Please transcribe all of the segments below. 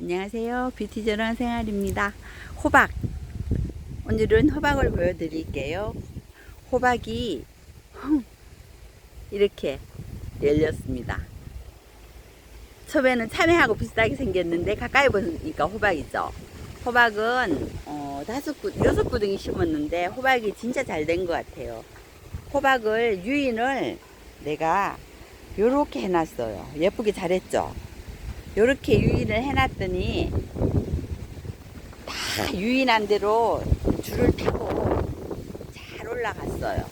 안녕하세요. 뷰티저런 생활입니다. 호박. 오늘은 호박을 보여드릴게요. 호박이 이렇게 열렸습니다. 처음에는 참외하고 비슷하게 생겼는데 가까이 보니까 호박이죠. 호박은 어, 다섯 구, 여섯 구덩이 심었는데 호박이 진짜 잘 된 것 같아요. 호박을 유인을 내가 요렇게 해놨어요. 예쁘게 잘했죠. 요렇게 유인을 해놨더니 다 유인한 대로 줄을 타고 잘 올라갔어요.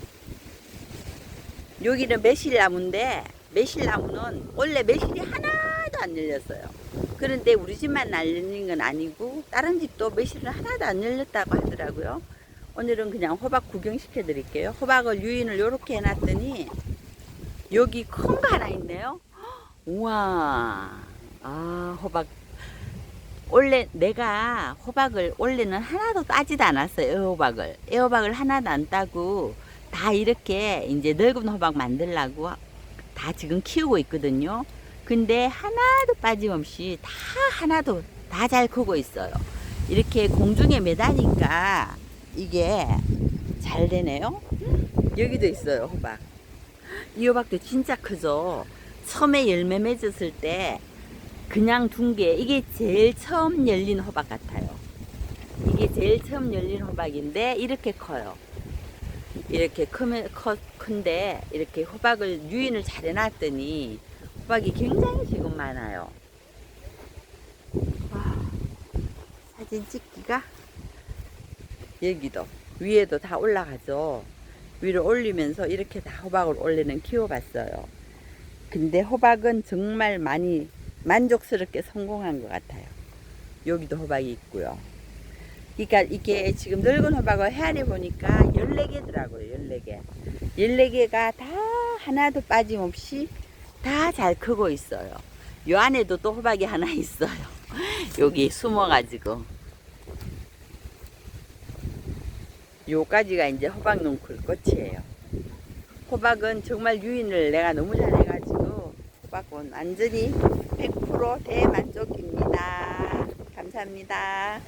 여기는 매실나무인데 매실나무는 원래 매실이 하나도 안 열렸어요. 그런데 우리 집만 날리는 건 아니고 다른 집도 매실은 하나도 안 열렸다고 하더라고요. 오늘은 그냥 호박 구경시켜 드릴게요. 호박을 유인을 이렇게 해놨더니 여기 큰 거 하나 있네요. 우와, 아 호박. 원래 내가 호박을 원래는 하나도 따지도 않았어요. 애호박을 애호박을 하나도 안 따고 다 이렇게 이제 넓은 호박 만들라고 다 지금 키우고 있거든요. 근데 하나도 빠짐없이 다 하나도 다 잘 크고 있어요. 이렇게 공중에 매다니까 이게 잘 되네요. 여기도 있어요, 호박. 이 호박도 진짜 크죠. 처음에 열매 맺었을 때 그냥 둔 게 이게 제일 처음 열린 호박 같아요. 이게 제일 처음 열린 호박인데 이렇게 커요. 이렇게 크면 커, 큰데 이렇게 호박을 유인을 잘 해놨더니 호박이 굉장히 지금 많아요. 와, 사진 찍기가 여기도 위에도 다 올라가죠. 위로 올리면서 이렇게 다 호박을 원래는 키워봤어요. 근데 호박은 정말 많이 만족스럽게 성공한 것 같아요. 여기도 호박이 있고요. 그러니까 이게 지금 늙은 호박을 헤아려 보니까 14개더라고요. 14개. 14개가 다 하나도 빠짐없이 다 잘 크고 있어요. 요 안에도 또 호박이 하나 있어요. 여기 숨어가지고. 요까지가 이제 호박 농쿨 끝이에요. 호박은 정말 유인을 내가 너무 잘해가지고 호박은 완전히 100% 대만족입니다. 감사합니다.